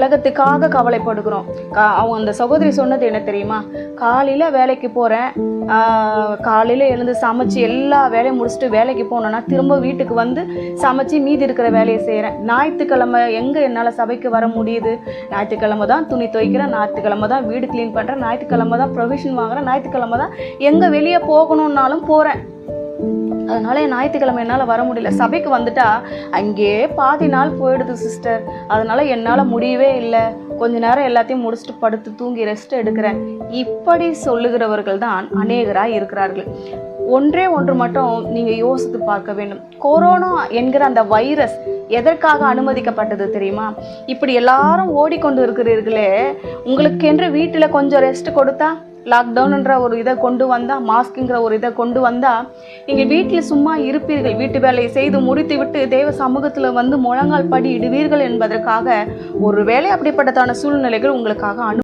உலகத்துக்காக கவலைப்படுகிறோம். கா அவங்க அந்த சகோதரி சொன்னது என்ன தெரியுமா? காலையில் வேலைக்கு போகிறேன் காலையில் எழுந்து சமைச்சு எல்லா வேலையும் முடிச்சுட்டு வேலைக்கு போனோன்னா திரும்ப வீட்டுக்கு வந்து சமைச்சு மீதி இருக்கிற வேலையை செய்கிறேன் ஞாயிற்றுக்கிழமை எங்கே என்னால் சபைக்கு வர முடியுது? ஞாயிற்றுக்கிழமை தான் துணி துவைக்கிறேன். ஞாயிற்றுக்கிழமை தான் வீடு க்ளீன் பண்ணுறேன் ஞாயிற்றுக்கிழமை தான் ப்ரொவிஷன் வாங்குறேன். ஞாயிற்றுக்கிழமை தான் எங்கே வெளியே போகணுன்னாலும் போகிறேன் அதனால என் ஞாயிற்றுக்கிழமை என்னால் வர முடியல. சபைக்கு வந்துட்டா அங்கேயே பாதி நாள் போயிடுது சிஸ்டர் அதனால என்னால் முடியவே இல்லை. கொஞ்ச நேரம் எல்லாத்தையும் முடிச்சுட்டு படுத்து தூங்கி ரெஸ்ட் எடுக்கிறேன். இப்படி சொல்லுகிறவர்கள் தான் அநேகராக இருக்கிறார்கள். ஒன்றே ஒன்று மட்டும் நீங்கள் யோசித்து பார்க்க வேண்டும். கொரோனா என்கிற அந்த வைரஸ் எதற்காக அனுமதிக்கப்பட்டது தெரியுமா? இப்படி எல்லாரும் ஓடிக்கொண்டு இருக்கிறீர்களே உங்களுக்கென்று வீட்டில் கொஞ்சம் ரெஸ்ட் கொடுத்தா? லாக்டவுன்ன்ற ஒரு இதை கொண்டு வந்தால் மாஸ்க்குங்கிற ஒரு இதை கொண்டு வந்தால் நீங்கள் வீட்டில் சும்மா இருப்பீர்கள். வீட்டு வேலையை செய்து முடித்து விட்டு தெய்வ சமூகத்தில் வந்து முழங்கால் படி இடுவீர்கள் என்பதற்காக ஒருவேளை அப்படிப்பட்டதான சூழ்நிலைகள் உங்களுக்காக அனு